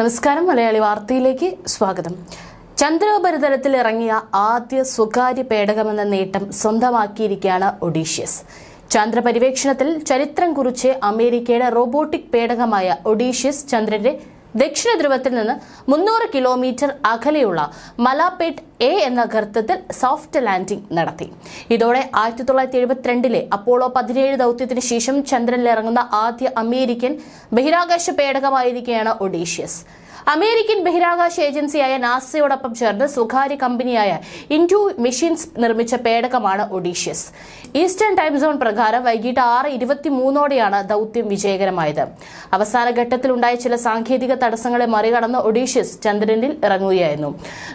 നമസ്കാരം മലയാളി വാർത്തയിലേക്ക് സ്വാഗതം. ചന്ദ്രോപരിതലത്തിൽ ഇറങ്ങിയ ആദ്യ സ്വകാര്യ പേടകമെന്ന നേട്ടം സ്വന്തമാക്കിയിരിക്കുകയാണ് ഒഡീഷ്യസ് ചന്ദ്രപര്യവേക്ഷണത്തിൽ ചരിത്രം കുറിച്ച് അമേരിക്കയുടെ റോബോട്ടിക് പേടകമായ ഒഡീഷ്യസ് ചന്ദ്രന്റെ ദക്ഷിണ ധ്രുവത്തിൽ നിന്ന് മുന്നൂറ് കിലോമീറ്റർ അകലെയുള്ള മലാപേട്ട് എ എന്ന ഗർത്തത്തിൽ സോഫ്റ്റ് ലാൻഡിംഗ് നടത്തി. ഇതോടെ ആയിരത്തി തൊള്ളായിരത്തി എഴുപത്തിരണ്ടിലെ അപ്പോളോ പതിനേഴ് ദൗത്യത്തിന് ശേഷം ചന്ദ്രനിലിറങ്ങുന്ന ആദ്യ അമേരിക്കൻ ബഹിരാകാശ പേടകമായിരിക്കുകയാണ് ഒഡീഷ്യസ്. അമേരിക്കൻ ബഹിരാകാശ ഏജൻസിയായ നാസയോടൊപ്പം ചേർന്ന് സ്വകാര്യ കമ്പനിയായ ഇൻഡു മെഷീൻസ് നിർമ്മിച്ച പേടകമാണ് ഒഡീഷ്യസ് ഈസ്റ്റേൺ ടൈം സോൺ പ്രകാരം വൈകിട്ട് ആറ് ഇരുപത്തിമൂന്നോടെയാണ് ദൗത്യം വിജയകരമായത്. അവസാന ഘട്ടത്തിലുണ്ടായ ചില സാങ്കേതിക തടസ്സങ്ങളെ മറികടന്ന് ഒഡീഷ്യസ് ചന്ദ്രനിൽ ഇറങ്ങുകയായിരുന്നു.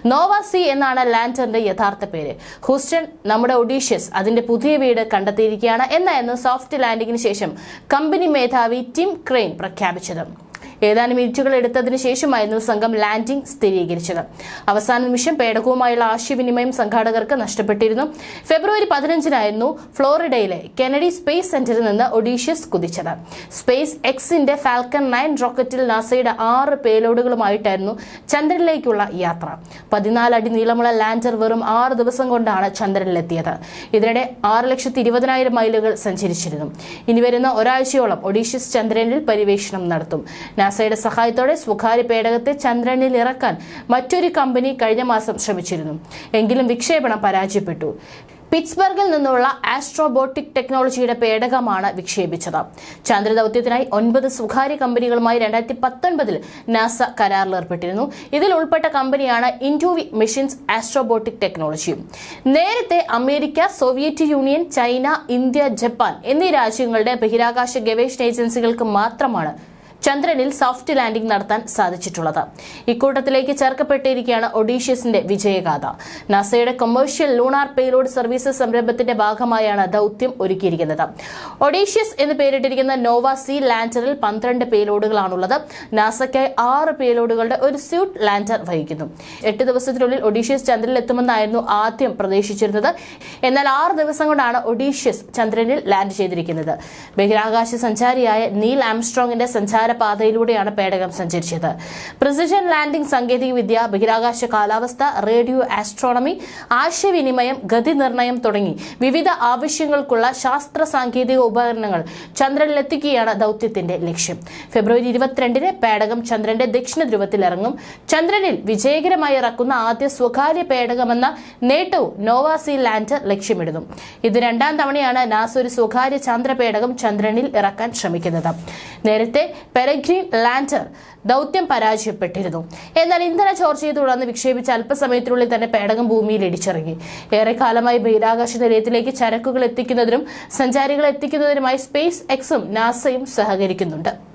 നോവ സി എന്നാണ് ലാൻഡറിന്റെ യഥാർത്ഥ പേര്. ഹൂസ്റ്റൺ നമ്മുടെ ഒഡീഷ്യസ് അതിന്റെ പുതിയ വീട് കണ്ടെത്തിയിരിക്കുകയാണ് എന്നായിരുന്നു സോഫ്റ്റ് ലാൻഡിംഗിന് ശേഷം കമ്പനി മേധാവി ടിം ക്രെയിൻ പ്രഖ്യാപിച്ചത്. ഏതാനും മിനിറ്റുകൾ എടുത്തതിനു ശേഷമായിരുന്നു സംഘം ലാൻഡിംഗ് സ്ഥിരീകരിച്ചത്. അവസാന നിമിഷം പേടകവുമായുള്ള ആശയവിനിമയം സംഘാടകർക്ക് നഷ്ടപ്പെട്ടിരുന്നു. ഫെബ്രുവരി പതിനഞ്ചിനായിരുന്നു ഫ്ലോറിഡയിലെ കെനഡി സ്പേസ് സെന്ററിൽ നിന്ന് ഒഡീഷ്യസ് കുതിച്ചത്. സ്പേസ് എക്സിന്റെ ഫാൽക്കൺ നയൻ റോക്കറ്റിൽ നാസയുടെ ആറ് പേലോഡുകളുമായിട്ടായിരുന്നു ചന്ദ്രനിലേക്കുള്ള യാത്ര. പതിനാല് അടി നീളമുള്ള ലാൻഡർ വെറും ആറ് ദിവസം കൊണ്ടാണ് ചന്ദ്രനിലെത്തിയത്. ഇതിനിടെ ആറ് ലക്ഷത്തി ഇരുപതിനായിരം മൈലുകൾ സഞ്ചരിച്ചിരുന്നു. ഇനി വരുന്ന ഒരാഴ്ചയോളം ഒഡീഷ്യസ് ചന്ദ്രനിൽ പര്യവേഷണം നടത്തും. നാസയുടെ സഹായത്തോടെ സ്വകാര്യ പേടകത്തെ ചന്ദ്രനിൽ ഇറക്കാൻ മറ്റൊരു കമ്പനി കഴിഞ്ഞ മാസം ശ്രമിച്ചിരുന്നു. എങ്കിലും വിക്ഷേപണം പരാജയപ്പെട്ടു. പിറ്റ്സ്ബർഗിൽ നിന്നുള്ള ആസ്ട്രോബോട്ടിക് ടെക്നോളജിയുടെ പേടകമാണ് വിക്ഷേപിച്ചത്. ചന്ദ്രദൌത്യത്തിനായി ഒൻപത് സ്വകാര്യ കമ്പനികളുമായി രണ്ടായിരത്തി പത്തൊൻപതിൽ നാസ കരാറിൽ ഏർപ്പെട്ടിരുന്നു. ഇതിൽ ഉൾപ്പെട്ട കമ്പനിയാണ് ഇൻഡുവി മെഷീൻസ് ആസ്ട്രോബോട്ടിക് ടെക്നോളജിയും നേരത്തെ America Soviet Union China India Japan എന്നീ രാജ്യങ്ങളുടെ ബഹിരാകാശ ഗവേഷണ ഏജൻസികൾക്ക് മാത്രമാണ് ചന്ദ്രനിൽ സോഫ്റ്റ് ലാൻഡിംഗ് നടത്താൻ സാധിച്ചിട്ടുള്ളത്. ഇക്കൂട്ടത്തിലേക്ക് ചേർക്കപ്പെട്ടിരിക്കുകയാണ് ഒഡീഷ്യസിന്റെ വിജയഗാഥ. നാസയുടെ കൊമേഴ്ഷ്യൽ ലൂണാർ പേലോഡ് സർവീസസ് സംരംഭത്തിന്റെ ഭാഗമായാണ് ദൗത്യം ഒരുക്കിയിരിക്കുന്നത്. ഒഡീഷ്യസ് എന്ന് പേരിട്ടിരിക്കുന്ന നോവ സി ലാൻഡറിൽ പന്ത്രണ്ട് പേലോഡുകളാണുള്ളത്. നാസയ്ക്കായി ആറ് പേലോഡുകളുടെ ഒരു സ്യൂട്ട് ലാൻഡർ വഹിക്കുന്നു. എട്ട് ദിവസത്തിനുള്ളിൽ ഒഡീഷ്യസ് ചന്ദ്രനിൽ എത്തുമെന്നായിരുന്നു ആദ്യം പ്രതീക്ഷിച്ചിരുന്നത്. എന്നാൽ ആറ് ദിവസം കൊണ്ടാണ് ഒഡീഷ്യസ് ചന്ദ്രനിൽ ലാൻഡ് ചെയ്തിരിക്കുന്നത്. ബഹിരാകാശ സഞ്ചാരിയായ നീൽ ആംസ്ട്രോങ്ങിന്റെ സഞ്ചാര പാതയിലൂടെയാണ് പേടകം സഞ്ചരിച്ചത്. പ്രിസിഷൻ ലാൻഡിംഗ് സാങ്കേതികവിദ്യ ബഹിരാകാശ കാലാവസ്ഥ റേഡിയോ ആസ്ട്രോണമി ആശയവിനിമയം ഗതി നിർണയം തുടങ്ങി വിവിധ ആവശ്യങ്ങൾക്കുള്ള ശാസ്ത്ര സാങ്കേതിക ഉപകരണങ്ങൾ ചന്ദ്രനിലെത്തിക്കുകയാണ് ദൗത്യത്തിന്റെ ലക്ഷ്യം. ഫെബ്രുവരി ഇരുപത്തിരണ്ടിന് പേടകം ചന്ദ്രന്റെ ദക്ഷിണ ധ്രുവത്തിൽ ഇറങ്ങും. ചന്ദ്രനിൽ വിജയകരമായി ഇറക്കുന്ന ആദ്യ സ്വകാര്യ പേടകമെന്ന നേട്ടവും നോവാസി ലാൻഡ് ലക്ഷ്യമിടുന്നു. ഇത് രണ്ടാം തവണയാണ് നാസ ഒരു സ്വകാര്യ ചന്ദ്രപേടകം ചന്ദ്രനിൽ ഇറക്കാൻ ശ്രമിക്കുന്നത്. നേരത്തെ പെരഗ്രീൻ ലാൻഡർ ദൗത്യം പരാജയപ്പെട്ടിരുന്നു. എന്നാൽ ഇന്ധന ചോർച്ചയെ തുടർന്ന് വിക്ഷേപിച്ച അല്പസമയത്തിനുള്ളിൽ തന്നെ പേടകം ഭൂമിയിൽ ഇടിച്ചിറങ്ങി. ഏറെക്കാലമായി ബഹിരാകാശ നിലയത്തിലേക്ക് ചരക്കുകൾ എത്തിക്കുന്നതിനും സഞ്ചാരികളെ എത്തിക്കുന്നതിനുമായി സ്പേസ് എക്സും നാസയും സഹകരിക്കുന്നുണ്ട്.